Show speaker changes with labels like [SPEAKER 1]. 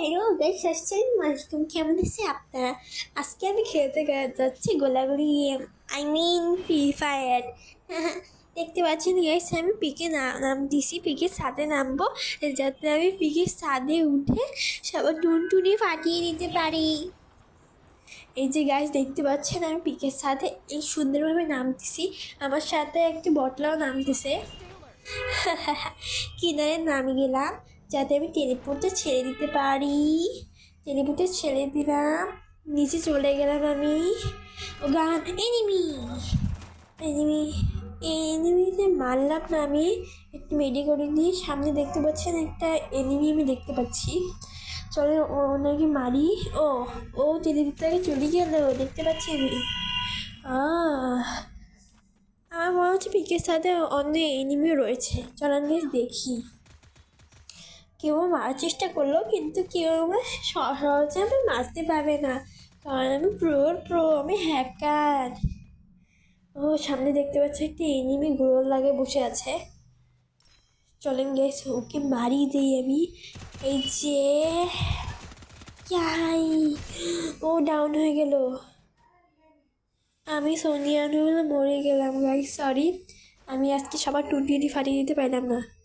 [SPEAKER 1] Hello guys আসছেন আলাইকুম। কেমন আছে আপনারা? আজকে আমি খেলতে যাচ্ছি গোলাগুলি আই মিন ফ্রি ফায়ার দেখতে পাচ্ছেন গাইস আমি পিকে নাম দিছি পিকের ছাদে নামবো, যাতে আমি পিকের সাদে উঠে সবার টুনটুনি ফাটিয়ে দিতে পারি। এই যে গাছ দেখতে পাচ্ছেন আমি পিকের সাথে এই সুন্দরভাবে নামতেছি আমার সাথে একটি বটলাও নামতেছে কিনারে নামে গেলাম। যাতে আমি টেলিপোর্টটা ছেড়ে দিতে পারি। টেলিপোর্টে ছেড়ে দিলাম। নিচে চলে গেলাম আমি। ও গান এনিমি এনিমি এনিমিতে মারলাম না আমি। একটু মেডি করে দিয়ে সামনে দেখতে পাচ্ছেন একটা এনিমি আমি দেখতে পাচ্ছি। চলে ওনাকে মারি। ও ও টেলিপোর্টটাকে চলে গেল, দেখতে পাচ্ছি আমি। আমার মনে হচ্ছে পিকের সাথে অন্য এনিমিও রয়েছে। চলেন দেখি। কেউ মারার চেষ্টা করল, কিন্তু কেউ আমার সহজে আমি মারতে পারবে না। কারণ আমি প্রোর প্রো, আমি হ্যাকার। ও, সামনে দেখতে পাচ্ছি একটি এনিমি গোল লাগে বসে আছে। চলেন গেছ ওকে মারি দিই আমি। এই যে, ইয়াই, ও ডাউন হয়ে গেল। আমি সোনিয়া নুল মরে গেলাম গাই সরি আমি আজকে সবার টুনটুনি ফাটিয়ে দিতে পারলাম না।